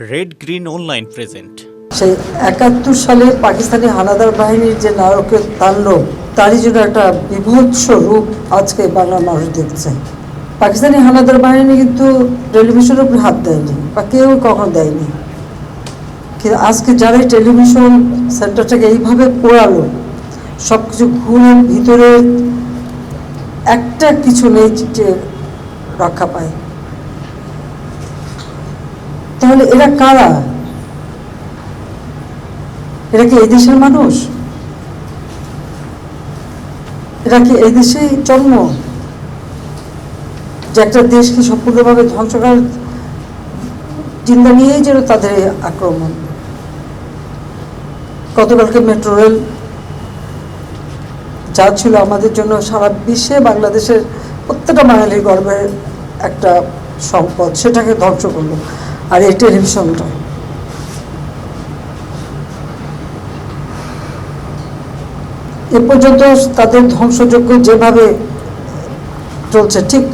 Red Green online present সেই একাত্তর সালে পাকিস্তানি হানাদার বাহিনীর যে নারকের তাণ্ডব, তারই জন্য একটা বিভৎস রূপ আজকে বাংলার মানুষ দেখছে। পাকিস্তানি হানাদার বাহিনী কিন্তু টেলিভিশনের উপরে হাত দেয়নি, বা কেউ কখনো দেয়নি। কিন্তু আজকে যারা টেলিভিশন সেন্টারটাকে এইভাবে পোড়ালো সব কিছু খুলে ভিতরে একটা কিছু নেই রক্ষা পায়। তাহলে এরা কারা? এরা কি এই দেশের মানুষ? এরা কি এই দেশেই জন্ম? যে একটা দেশকে সম্পূর্ণভাবে ধ্বংস করার চিন্তা নিয়েই যেন তাদের আক্রমণ। গতকালকে মেট্রো রেল যা ছিল আমাদের জন্য সারা বিশ্বে বাংলাদেশের প্রত্যেকটা বাঙালির গর্বের একটা সম্পদ, সেটাকে ধ্বংস করল। আর এই টেলিভিশনটা এ পর্যন্ত তাদের ধ্বংসযোগ্য যেভাবে চলছে, ঠিক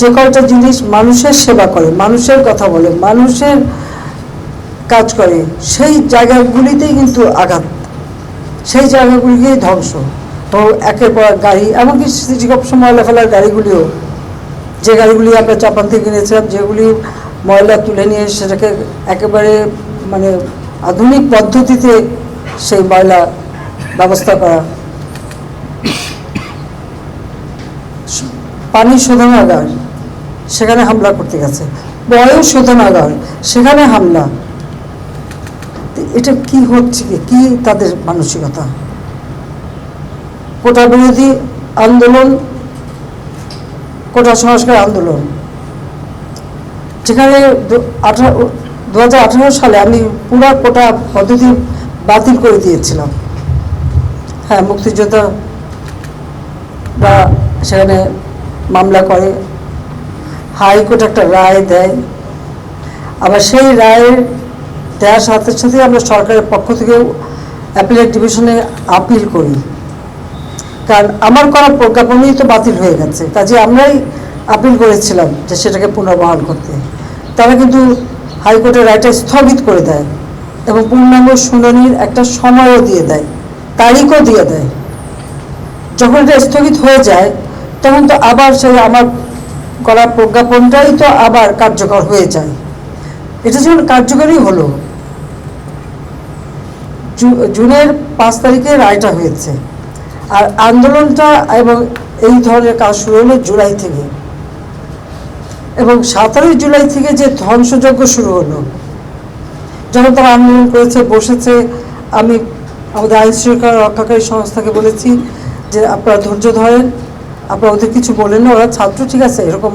যে কয়টা জিনিস মানুষের সেবা করে, মানুষের কথা বলে, মানুষের কাজ করে, সেই জায়গাগুলিতেই কিন্তু আঘাত। সেই জায়গাগুলিকেই ধ্বংস। তো একের পর গাড়ি, এমনকি সিটি কর্পোরেশন ময়লা ফেলার গাড়িগুলিও, যে গাড়িগুলি আমরা জাপান থেকে কিনেছিলাম, যেগুলি ময়লা তুলে নিয়ে সেটাকে একেবারে মানে আধুনিক পদ্ধতিতে সেই ময়লা ব্যবস্থা করা। পানি শোধনাগার, সেখানে হামলা করতে গেছে। বয়স শোধনাগার, সেখানে হামলা। এটা কি হচ্ছে কি তাদের মানসিকতা? কোটা বিরোধী আন্দোলন, কোটা সংস্কার আন্দোলন। যেখানে দু সালে আমি পুরো কোটা পদ্ধতি বাতিল করে দিয়েছিলাম। হ্যাঁ মুক্তিযোদ্ধা বা সেখানে মামলা করে, হাইকোর্ট একটা রায় দেয়। আবার সেই রায়ের দেওয়ার সাথে সাথে আমরা সরকারের পক্ষ থেকে অ্যাপিলেট ডিভিশনে আপিল করি। কারণ আমার করা প্রজ্ঞাপনই তো বাতিল হয়ে গেছে। কাজে আমরাই আপিল করেছিলাম যে সেটাকে পুনর্বহাল করতে। তারা কিন্তু হাইকোর্টের রায়টা স্থগিত করে দেয় এবং পূর্ণাঙ্গ শুনানির একটা সময়ও দিয়ে দেয়, তারিখও দিয়ে দেয়। যখন এটা স্থগিত হয়ে যায়, তখন তো আবার সেই আমার করা প্রজ্ঞাপনটাই তো আবার কার্যকর হয়ে যায়। এটা যখন কার্যকরী হলো জুনের পাঁচ তারিখে রায়টা হয়েছে। আর আন্দোলনটা এবং এই ধরনের কাজ শুরু হলো জুলাই থেকে। এবং সতেরোই জুলাই থেকে যে ধ্বংসযজ্ঞ শুরু হলো, যখন তারা আন্দোলন করেছে, বসেছে, আমি আমাদের আইন শৃঙ্খলা রক্ষাকারী সংস্থাকে বলেছি যে আপনারা ধৈর্য ধরেন, আপনারা ওদের কিছু বলেন না, ওরা ছাত্র, ঠিক আছে, এরকম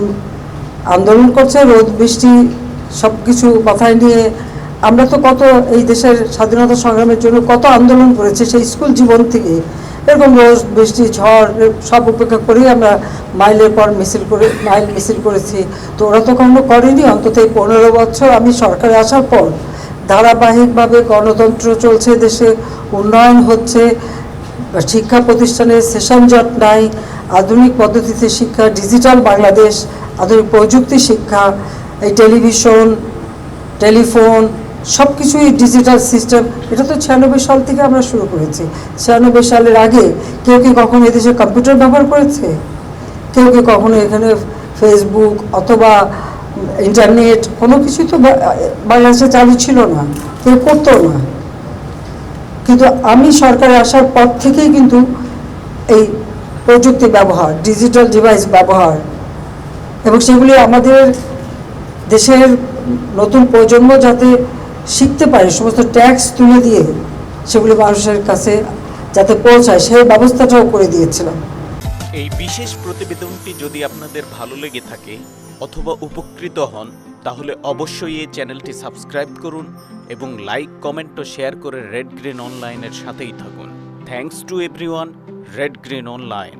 আন্দোলন করছে, রোদ, বৃষ্টি সব কিছু মাথায় নিয়ে। আমরা তো কত এই দেশের স্বাধীনতা সংগ্রামের জন্য কত আন্দোলন করেছি, সেই স্কুল জীবন থেকে। এরকম রোদ বৃষ্টি, ঝড় সব উপেক্ষা করেই আমরা মাইলের পর মিছিল করে, মাইল মিছিল করেছি। তো ওরা তো কখনো করেনি, অন্তত এই পনেরো বছর আমি সরকারে আসার পর ধারাবাহিকভাবে গণতন্ত্র চলছে দেশে, উন্নয়ন হচ্ছে শিক্ষা প্রতিষ্ঠানে সেশন জট নাই, আধুনিক পদ্ধতিতে শিক্ষা, ডিজিটাল বাংলাদেশ, আধুনিক প্রযুক্তি শিক্ষা, এই টেলিভিশন, টেলিফোন সব কিছুই ডিজিটাল সিস্টেম এটা তো ছিয়ানব্বই সাল থেকে আমরা শুরু করেছি। ছিয়ানব্বই সালের আগে কেউ কি কখনো এদেশে কম্পিউটার ব্যবহার করেছে? কেউ কি কখনো এখানে ফেসবুক অথবা ইন্টারনেট কোনো কিছুই তো বাংলাদেশে চালু ছিল না, কেউ করতো না। কিন্তু আমি সরকারে আসার পর থেকেই কিন্তু এই প্রযুক্তি ব্যবহার ডিজিটাল ডিভাইস ব্যবহার এবং সেগুলি আমাদের দেশের নতুন প্রজন্ম যাতে শিখতে পারে, সমস্ত ট্যাক্স তুলে দিয়ে সেগুলি মানুষের কাছে যাতে পৌঁছায়, সেই ব্যবস্থাটাও করে দিয়েছিলাম এই বিশেষ প্রতিবেদনটি যদি আপনাদের ভালো লেগে থাকে অথবা উপকৃত হন, তাহলে অবশ্যই এই চ্যানেলটি সাবস্ক্রাইব করুন এবং লাইক, কমেন্ট ও শেয়ার করে রেড গ্রিন অনলাইনের সাথেই থাকুন। Thanks to everyone Red Green Online